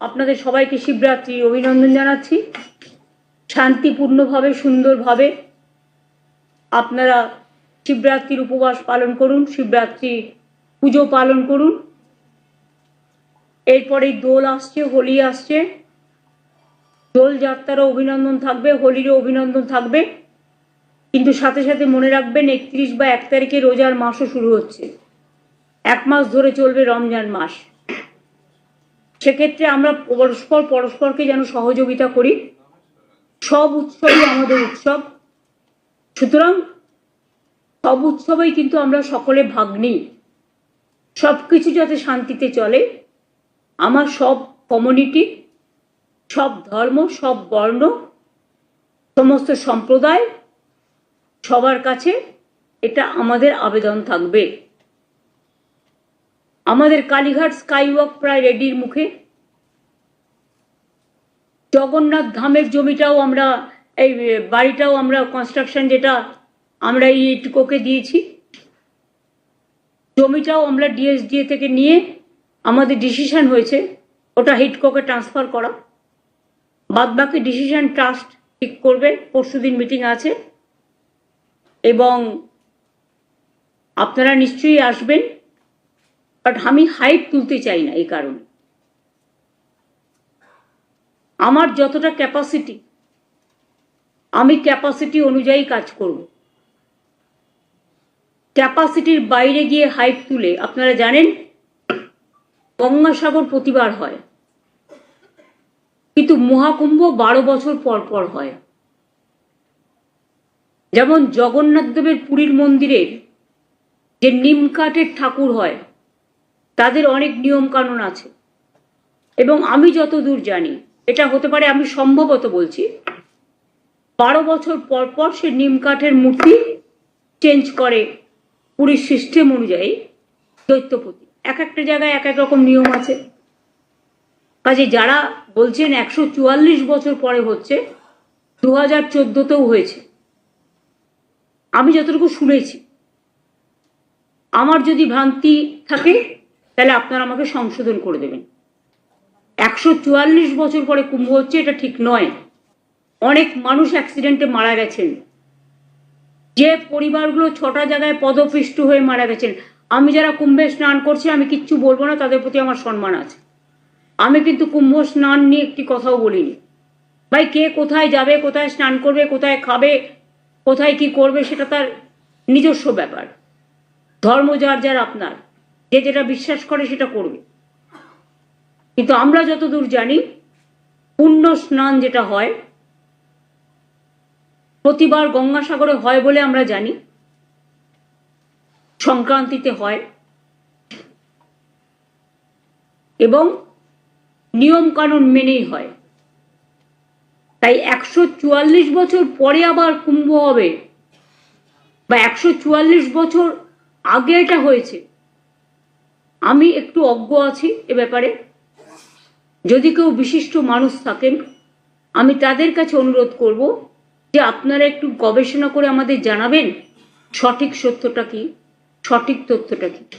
আপনাদের সবাইকে শিবরাত্রির অভিনন্দন জানাচ্ছি। শান্তিপূর্ণভাবে, সুন্দরভাবে আপনারা শিবরাত্রির উপবাস পালন করুন, শিবরাত্রি পুজো পালন করুন। এরপরেই দোল আসছে, হোলি আসছে। দোল যাত্রারও অভিনন্দন থাকবে, হোলিরও অভিনন্দন থাকবে। কিন্তু সাথে সাথে মনে রাখবেন, একত্রিশ বা এক তারিখে রোজার মাসও শুরু হচ্ছে। এক মাস ধরে চলবে রমজান মাস। সেক্ষেত্রে আমরা পরস্পর পরস্পরকে যেন সহযোগিতা করি। সব উৎসবই আমাদের উৎসব। সুতরাং সব উৎসবেই কিন্তু আমরা সকলে ভাগ নিই। সব কিছু যাতে শান্তিতে চলে। আমার সব কমিউনিটি সব ধর্ম, সব বর্ণ, সমস্ত সম্প্রদায় সবার কাছে এটা আমাদের আবেদন থাকবে। আমাদের কালীঘাট স্কাইওয়াক প্রায় রেডির মুখে। জগন্নাথ ধামের জমিটাও আমরা, এই বাড়িটাও আমরা কনস্ট্রাকশন যেটা আমরা ইটকোকে দিয়েছি। জমিটাও আমরা ডিএসডিএ থেকে নিয়ে আমাদের ডিসিশন হয়েছে ওটা হিটকোকে ট্রান্সফার করা। বাদবাকি ডিসিশন ট্রাস্ট ঠিক করবে পরশুদিন মিটিং আছে। এবং আপনারা নিশ্চয়ই আসবেন। বাট আমি হাইপ তুলতে চাই না এই কারণে। আমার যতটা ক্যাপাসিটি, আমি ক্যাপাসিটি অনুযায়ী কাজ করব। ক্যাপাসিটির বাইরে গিয়ে হাইপ তুলে, আপনারা জানেন, গঙ্গাসাগর প্রতিবার হয়। কিন্তু মহাকুম্ভ বারো বছর পর পর হয়। যেমন জগন্নাথ দেবের পুরীর মন্দিরের যে নিমকাঠের ঠাকুর হয় তাদের অনেক নিয়ম কানুন আছে। এবং আমি যতদূর জানি, এটা হতে পারে আমি সম্ভবত বলছি, বারো বছর পর পর সে নিমকাঠের মূর্তি চেঞ্জ করে পুরীর সিস্টেম অনুযায়ী দৈত্যপতি। এক একটা জায়গায় এক এক রকম নিয়ম আছে। কাজে যারা বলছেন একশো চুয়াল্লিশ বছর পরে হচ্ছে দু হাজার চোদ্দোতেও হয়েছে। আমি যতটুকু শুনেছি, আমার যদি ভ্রান্তি থাকে তাহলে আপনারা আমাকে সংশোধন করে দেবেন। একশো চুয়াল্লিশ বছর পরে কুম্ভ হচ্ছে, এটা ঠিক নয়। অনেক মানুষ অ্যাক্সিডেন্টে মারা গেছেন। যে পরিবারগুলো ছটা জায়গায় পদপিষ্ট হয়ে মারা গেছেন। আমি যারা কুম্ভে স্নান করছি, আমি কিচ্ছু বলব না, তাদের প্রতি আমার সম্মান আছে। আমি কিন্তু কুম্ভ স্নান নিয়ে একটি কথাও বলিনি। ভাই, কে কোথায় যাবে, কোথায় স্নান করবে, কোথায় খাবে, কোথায় কি করবে, সেটা তার নিজস্ব ব্যাপার। ধর্ম যার যার আপনার। যে যেটা বিশ্বাস করে সেটা করবে। কিন্তু আমরা যতদূর জানি পুণ্য স্নান যেটা হয়, প্রতিবার গঙ্গাসাগরে হয় বলে আমরা জানি, সংক্রান্তিতে হয়, এবং নিয়ম কানুন মেনেই হয়। তাই একশো চুয়াল্লিশ বছর পরে আবার কুম্ভ হবে, বা একশো চুয়াল্লিশ বছর আগে এটা হয়েছে আমি একটু অজ্ঞ আছি এ ব্যাপারে। যদি কেউ বিশিষ্ট মানুষ থাকেন, আমি তাদের কাছে অনুরোধ করব যে আপনারা একটু গবেষণা করে আমাদের জানাবেন সঠিক সত্যটা কি, সঠিক তথ্যটা কি।